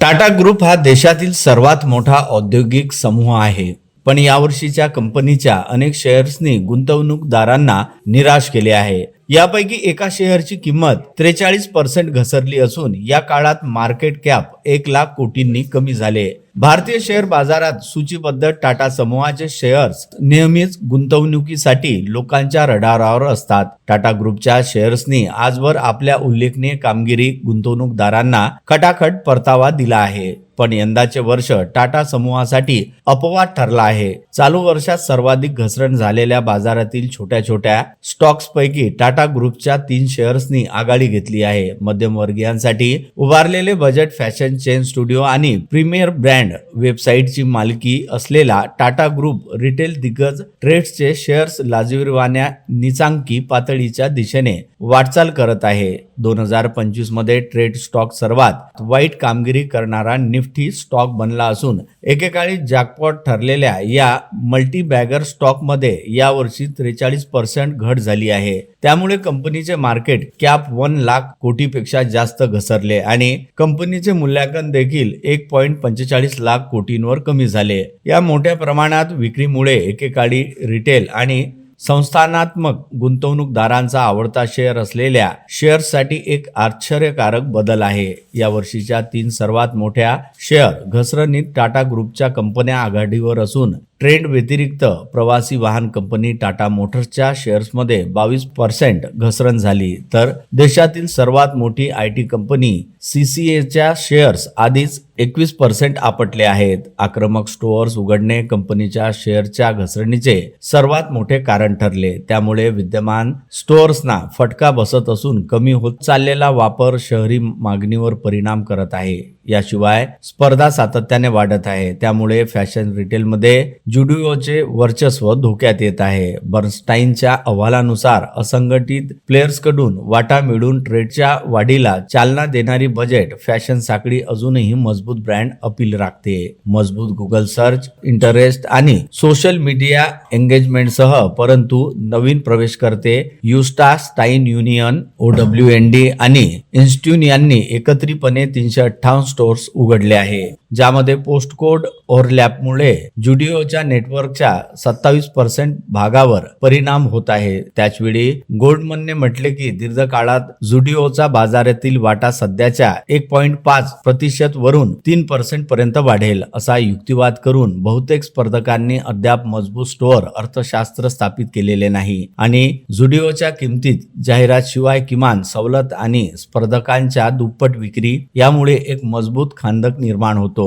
Tata group हा देशातील सर्वात मोठा औद्योगिक समूह आहे. पण यावर्षीच्या कंपनीच्या अनेक शेअर्सनी गुंतवणूकदारांना निराश केले आहे. यापैकी एका शेअरची किंमत त्रेचाळीस पर्सेंट घसरली असून या काळात मार्केट कॅप एक लाख कोटींनी कमी झाले. भारतीय शेअर बाजारात सूचीबद्ध टाटा समूहाचे शेअर्स नेहमीच गुंतवणुकीसाठी लोकांच्या रडारावर असतात. टाटा ग्रुपच्या शेअर्सनी आजवर आपल्या उल्लेखनीय कामगिरी गुंतवणूकदारांना खटाखट परतावा दिला आहे. पण यंदाचे वर्ष टाटा समूहासाठी अपवाद ठरला आहे. चालू वर्षात सर्वाधिक घसरण झालेल्या बाजारातील छोट्या छोट्या स्टॉक्स पैकी टाटा टाटा ग्रुपच्या तीन शेअर्सनी आघाडी घेतली आहे. मध्यमवर्गीयांसाठी उभारलेले बजेट फॅशन चेन स्टुडिओ आणि प्रीमियर ब्रँड वेबसाईटची मालकी असलेला टाटा ग्रुप रिटेल दिग्गज ट्रेड्सचे शेअर्स लाजीरवाण्या निचांकी पातळीच्या दिशेने वाटचाल करत आहे. दोन हजार पंचवीसमध्ये ट्रेड स्टॉक सर्वात वाईट कामगिरी करणारा निफ्टी स्टॉक बनला असून एकेकाळी जॅकपॉट ठरलेल्या या मल्टी बॅगर स्टॉकमध्ये यावर्षी त्रेचाळीस पर्सेंट घट झाली आहे. त्यामुळे कंपनीचे मार्केट कॅप वन लाख कोटीपेक्षा जास्त घसरले आणि कंपनीचे मूल्यांकन देखील एक पॉईंट पंचेचाळीस लाख कोटींवर कमी झाले. या मोठ्या प्रमाणात विक्रीमुळे एकेकाळी रिटेल आणि संस्थानात्मक गुंतवणूकदारांचा आवडता शेअर असलेल्या शेअर्ससाठी एक आश्चर्यकारक बदल आहे. या वर्षीच्या तीन सर्वात मोठ्या शेअर घसरणीत टाटा ग्रुपच्या कंपन्या आघाडीवर असून ट्रेंड व्यतिरिक्त प्रवासी वाहन कंपनी टाटा मोटर्सच्या शेअर्समध्ये बावीस पर्सेंट घसरण झाली. तर देशातील सर्वात मोठी आय टी कंपनी सीसीएच्या शेअर्स आधीच एकवीस पर्सेंट आपटले आहेत. आक्रमक स्टोअर्स उघडणे कंपनीच्या शेअरच्या घसरणीचे सर्वात मोठे कारण ठरले. त्यामुळे विद्यमान स्टोअर्सना फटका बसत असून कमी होत चाललेला वापर शहरी मागणीवर परिणाम करत आहे. याशिवाय स्पर्धा सातत्याने वाढत आहे. त्यामुळे फॅशन रिटेलमध्ये जुडिओचे वर्चस्व धोक्यात येत आहे. बर्नस्टाईनच्या अहवालानुसार असंघटित प्लेयर्सकडून वाटा मिळून ट्रेडच्या वाढीला चालना देणारी बजेट फॅशन साखळी अजूनही मजबूत ब्रँड अपील राखते. मजबूत गुगल सर्च इंटरेस्ट आणि सोशल मीडिया एंगेजमेंटसह परंतु नवीन प्रवेश करते. युस्टा Stein union O W N D आणि इन्स्ट्यून यांनी एकत्रितपणे तीनशे अठ्ठावन्न स्टोअर्स उघडले आहे. ज्यामध्ये पोस्ट कोड ओव्हरलॅपमुळे जुडिओच्या नेटवर्कच्या सत्तावीस पर्सेंट भागावर परिणाम होत आहे. त्याचवेळी गोल्डमनने म्हटले की दीर्घकाळात जुडिओचा बाजारातील वाटा सध्याच्या एक पॉईंट पाच प्रतिशत वरून तीन पर्सेंट पर्यंत वाढेल असा युक्तिवाद करून बहुतेक स्पर्धकांनी अद्याप मजबूत स्टोअर अर्थशास्त्र स्थापित केलेले नाही. आणि जुडिओच्या किमतीत जाहिरात शिवाय किमान सवलत आणि स्पर्धकांच्या दुप्पट विक्री यामुळे एक मजबूत खांदक निर्माण होतो.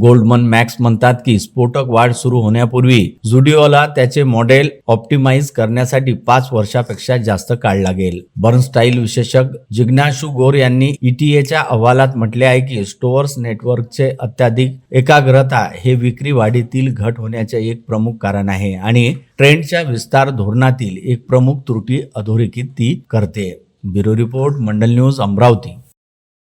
गोल्डमन मॅक्स म्हणतात की स्फोटक वाढ सुरू होण्यापूर्वी जुडिओला त्याचे मॉडेल ऑप्टिमाइज करण्यासाठी पाच वर्षापेक्षा जास्त काळ लागेल. बर्नस्टाईल विशेषक जिज्ञाशू गोर यांनी ईटीएच्या अहवालात म्हटले आहे की स्टोअर्स नेटवर्कचे अत्याधिक एकाग्रता हे विक्री वाढीतील घट होण्याचे एक प्रमुख कारण आहे आणि ट्रेंडच्या विस्तार धोरणातील एक प्रमुख त्रुटी अधोरेखित ती करते. Bureau report Mandal news Amravati.